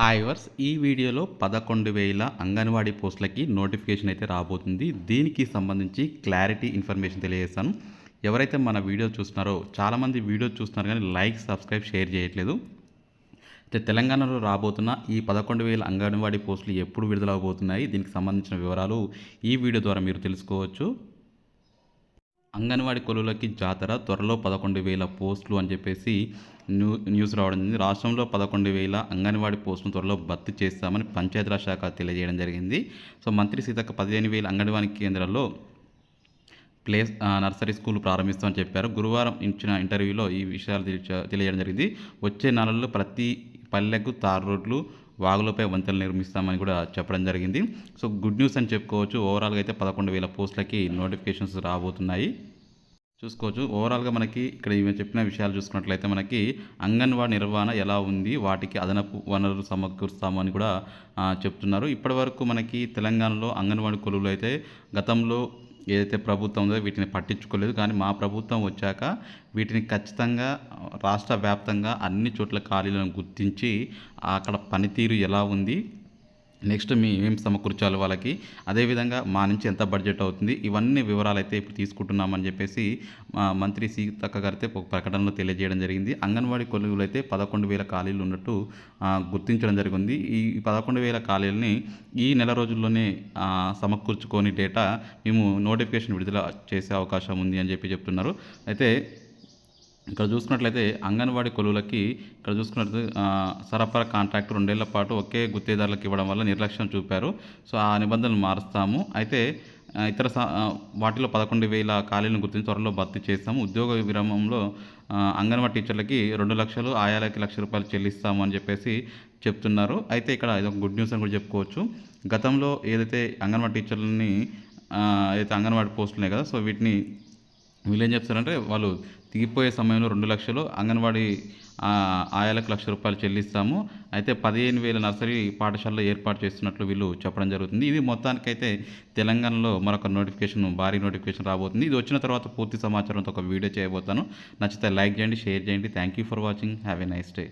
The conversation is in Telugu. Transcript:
హాయ్ వర్స్ ఈ వీడియోలో పదకొండు వేల అంగన్వాడీ పోస్టులకి నోటిఫికేషన్ అయితే రాబోతుంది. దీనికి సంబంధించి క్లారిటీ ఇన్ఫర్మేషన్ తెలియజేస్తాను. ఎవరైతే మన వీడియో చూస్తున్నారో చాలామంది వీడియో చూస్తున్నారు కానీ లైక్ సబ్స్క్రైబ్ షేర్ చేయట్లేదు. అయితే తెలంగాణలో రాబోతున్న ఈ పదకొండు వేల అంగన్వాడీ పోస్టులు ఎప్పుడు విడుదలవబోతున్నాయి? దీనికి సంబంధించిన వివరాలు ఈ వీడియో ద్వారా మీరు తెలుసుకోవచ్చు. అంగన్వాడీ కొలువులకి జాతర త్వరలో పదకొండు వేల పోస్టులు అని చెప్పేసి న్యూ న్యూస్ రావడం జరిగింది. రాష్ట్రంలో పదకొండు వేల అంగన్వాడీ పోస్టును త్వరలో భర్తీ చేస్తామని పంచాయతీరాజ్ శాఖ తెలియజేయడం జరిగింది. సో మంత్రి సీతక్క పదిహేను వేల అంగన్వాడీ కేంద్రాల్లో ప్లేస్ నర్సరీ స్కూల్ ప్రారంభిస్తామని చెప్పారు. గురువారం ఇచ్చిన ఇంటర్వ్యూలో ఈ విషయాలు తెలియ- తెలియజేయడం జరిగింది. వచ్చే నెలల్లో ప్రతి పల్లెకు తార్ రోడ్లు వాగులపై వంతెనలు నిర్మిస్తామని కూడా చెప్పడం జరిగింది. సో గుడ్ న్యూస్ అని చెప్పుకోవచ్చు. ఓవరాల్గా అయితే పదకొండు వేల పోస్టులకి నోటిఫికేషన్స్ రాబోతున్నాయి. చూసుకోవచ్చు. ఓవరాల్గా మనకి ఇక్కడ ఈమె చెప్పిన విషయాలు చూసుకున్నట్లయితే మనకి అంగన్వాడీ నిర్వహణ ఎలా ఉంది వాటికి అదనపు వనరులు సమకూరుస్తామని కూడా చెప్తున్నారు చెప్తున్నారు. ఇప్పటివరకు మనకి తెలంగాణలో అంగన్వాడీ కొలువులు అయితే గతంలో ఏదైతే ప్రభుత్వం ఉందో వీటిని పట్టించుకోలేదు. కానీ మా ప్రభుత్వం వచ్చాక వీటిని ఖచ్చితంగా రాష్ట్ర వ్యాప్తంగా అన్ని చోట్ల ఖాళీలను గుర్తించి అక్కడ పనితీరు ఎలా ఉంది నెక్స్ట్ మీ ఏం సమకూర్చాలి వాళ్ళకి అదేవిధంగా మా నుంచి ఎంత బడ్జెట్ అవుతుంది ఇవన్నీ వివరాలు అయితే ఇప్పుడు తీసుకుంటున్నామని చెప్పేసి మంత్రి సీతక్క గారితే ఒక ప్రకటనలో తెలియజేయడం జరిగింది. అంగన్వాడీ కొలువులు అయితే పదకొండు వేల ఖాళీలు ఉన్నట్టు గుర్తించడం జరిగింది. ఈ పదకొండు వేల ఖాళీలని ఈ నెల రోజుల్లోనే సమకూర్చుకొని డేటా మేము నోటిఫికేషన్ విడుదల చేసే అవకాశం ఉంది అని చెప్పి చెప్తున్నారు. అయితే ఇక్కడ చూసుకున్నట్లయితే అంగన్వాడీ కొలువులకి ఇక్కడ చూసుకున్నట్లయితే సరఫరా కాంట్రాక్ట్ రెండేళ్ళ పాటు ఒకే గుత్తేదారులకు ఇవ్వడం వల్ల నిర్లక్ష్యం చూపారు. సో ఆ నిబంధనలు మారుస్తాము. అయితే ఇతర స- వాటిలో పదకొండు వేల ఖాళీలను గుర్తించి త్వరలో భర్తీ చేస్తాము. ఉద్యోగ విరామంలో అంగన్వాడీ టీచర్లకి రెండు లక్షలు ఆయాలకి లక్ష రూపాయలు చెల్లిస్తాము అని చెప్పేసి చెప్తున్నారు. అయితే ఇక్కడ ఇది ఒక గుడ్ న్యూస్ అని కూడా చెప్పుకోవచ్చు. గతంలో ఏదైతే అంగన్వాడీ టీచర్లని అయితే ఏదైతే అంగన్వాడీ పోస్టులు ఉన్నాయి కదా సో వీటిని వీళ్ళు ఏం చెప్తారంటే వాళ్ళు దిగిపోయే సమయంలో రెండు లక్షలు అంగన్వాడీ ఆయాలకు లక్ష రూపాయలు చెల్లిస్తాము. అయితే పదిహేను వేల నర్సరీ పాఠశాలలో ఏర్పాటు చేస్తున్నట్లు వీళ్ళు చెప్పడం జరుగుతుంది. ఇది మొత్తానికైతే తెలంగాణలో మరొక నోటిఫికేషన్ భారీ నోటిఫికేషన్ రాబోతుంది. ఇది వచ్చిన తర్వాత పూర్తి సమాచారంతో ఒక వీడియో చేయబోతాను. నచ్చితే లైక్ చేయండి షేర్ చేయండి. Thank you for watching have a nice day